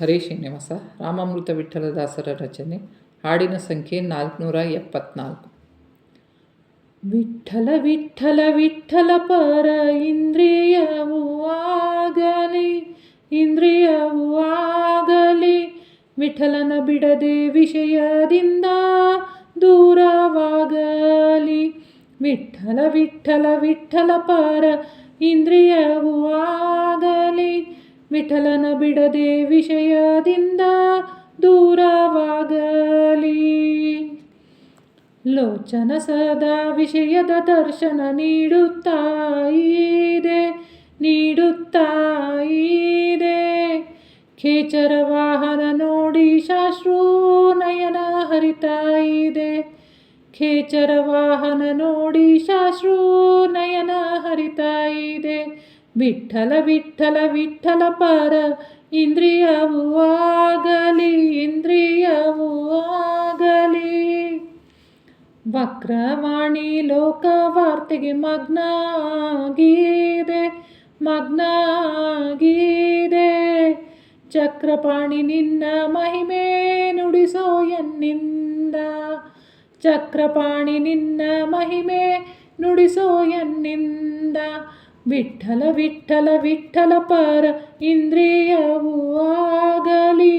ಹರೇ ಶ್ರೀನಿವಾಸ, ರಾಮಾಮೃತ ವಿಠಲದಾಸರ ರಚನೆ, ಹಾಡಿನ ಸಂಖ್ಯೆ ನಾಲ್ಕುನೂರ ಎಪ್ಪತ್ನಾಲ್ಕು. ವಿಠಲ ವಿಠಲ ವಿಠಲ ಪರ ಇಂದ್ರಿಯವು ಆಗಲಿ ಇಂದ್ರಿಯವು ಆಗಲಿ, ವಿಠಲನ ಬಿಡದೆ ವಿಷಯದಿಂದ ದೂರವಾಗಲಿ. ವಿಠಲ ವಿಠಲ ವಿಠಲ ಪರ ಇಂದ್ರಿಯವು ಆಗಲಿ ವಿಠಲನ ಬಿಡದೆ ವಿಷಯದಿಂದ ದೂರವಾಗಲಿ. ಲೋಚನ ಸದಾ ವಿಷಯದ ದರ್ಶನ ನೀಡುತ್ತಾಯಿದೆ ನೀಡುತ್ತಾಯಿದೆ. ಖೇಚರ ವಾಹನ ನೋಡಿ ಶಾಶ್ರೂ ನಯನ ಹರಿತಾಯಿದೆ. ಖೇಚರ ವಾಹನ ನೋಡಿ ಶಾಶ್ರೂ ನಯನ ಹರಿತಾಯಿದೆ. ವಿಠಲ ವಿಠಲ ವಿಠಲ ಪರ ಇಂದ್ರಿಯವು ಆಗಲಿ ಇಂದ್ರಿಯವು ಆಗಲಿ. ವಕ್ರವಾಣಿ ಲೋಕ ವಾರ್ತೆಗೆ ಮಗ್ನ ಆಗಿದೆ ಮಗ್ನ ಆಗಿದೆ ಚಕ್ರಪಾಣಿ ನಿನ್ನ ಮಹಿಮೆ ನುಡಿಸೋ ಎನ್ನಿಂದ, ಚಕ್ರಪಾಣಿ ನಿನ್ನ ಮಹಿಮೆ ನುಡಿಸೋ ಎನ್ನಿಂದ. ವಿಠಲ ವಿಠಲ ವಿಠಲ ಪರ ಇಂದ್ರಿಯವು ಆಗಲಿ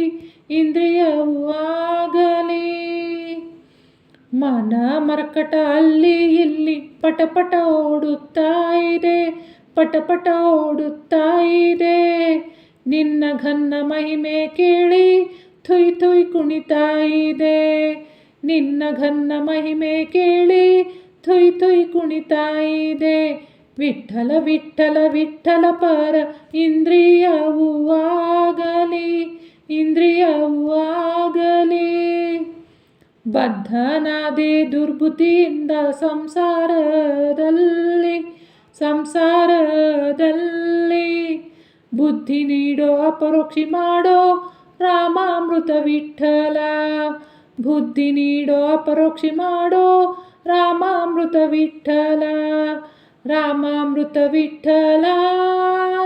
ಇಂದ್ರಿಯವು ಆಗಲಿ. ಮನ ಮರಕಟ ಅಲ್ಲಿ ಇಲ್ಲಿ ಪಟಪಟ ಓಡುತ್ತಾ ಇದೆ, ಪಟಪಟ ಓಡುತ್ತಾ ಇದೆ. ನಿನ್ನ ಘನ್ನ ಮಹಿಮೆ ಕೇಳಿ ಥುಯ್ ಥುಯ್ ಕುಣಿತಾ ಇದೆ. ನಿನ್ನ ಘನ್ನ ಮಹಿಮೆ ಕೇಳಿ ಥುಯ್ ಥುಯ್ ಕುಣಿತಾ ಇದೆ. ವಿಠಲ ವಿಠಲ ವಿಠಲ ಪರ ಇಂದ್ರಿಯವು ಆಗಲಿ ಇಂದ್ರಿಯವು ಆಗಲಿ. ಬದ್ಧನಾದೆ ದುರ್ಬುದ್ಧಿಯಿಂದ ಸಂಸಾರದಲ್ಲಿ ಸಂಸಾರದಲ್ಲಿ ಬುದ್ಧಿ ನೀಡೋ, ಅಪರೋಕ್ಷಿ ಮಾಡೋ ರಾಮಾಮೃತ ವಿಠಲ. ಬುದ್ಧಿ ನೀಡೋ, ಅಪರೋಕ್ಷಿ ಮಾಡೋ ರಾಮಾಮೃತ ವಿಠಲ. ರಾಮಾಮೃತ ವಿಠಲ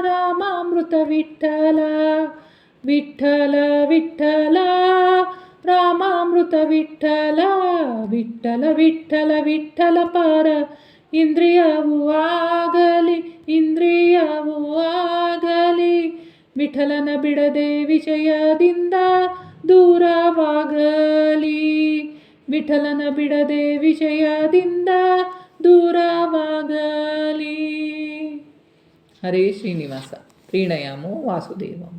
ರಾಮಾಮೃತ ವಿಠಲ ವಿಠಲ ವಿಠಲ ರಾಮಾಮೃತ ವಿಠಲ ವಿಠಲ ವಿಠಲ ವಿಠಲ ಪರ. ಇಂದ್ರಿಯವು ಆಗಲಿ ಇಂದ್ರಿಯವು ಆಗಲಿ, ವಿಠಲನ ಬಿಡದೆ ವಿಷಯದಿಂದ ದೂರವಾಗಲಿ. ವಿಠಲನ ಬಿಡದೆ ವಿಷಯದಿಂದ ದೂರವಾಗಲಿ ಹರೇ ಶ್ರೀನಿವಾಸ ಪ್ರೀಣಯಾಮೋ ವಾಸುದೇವಂ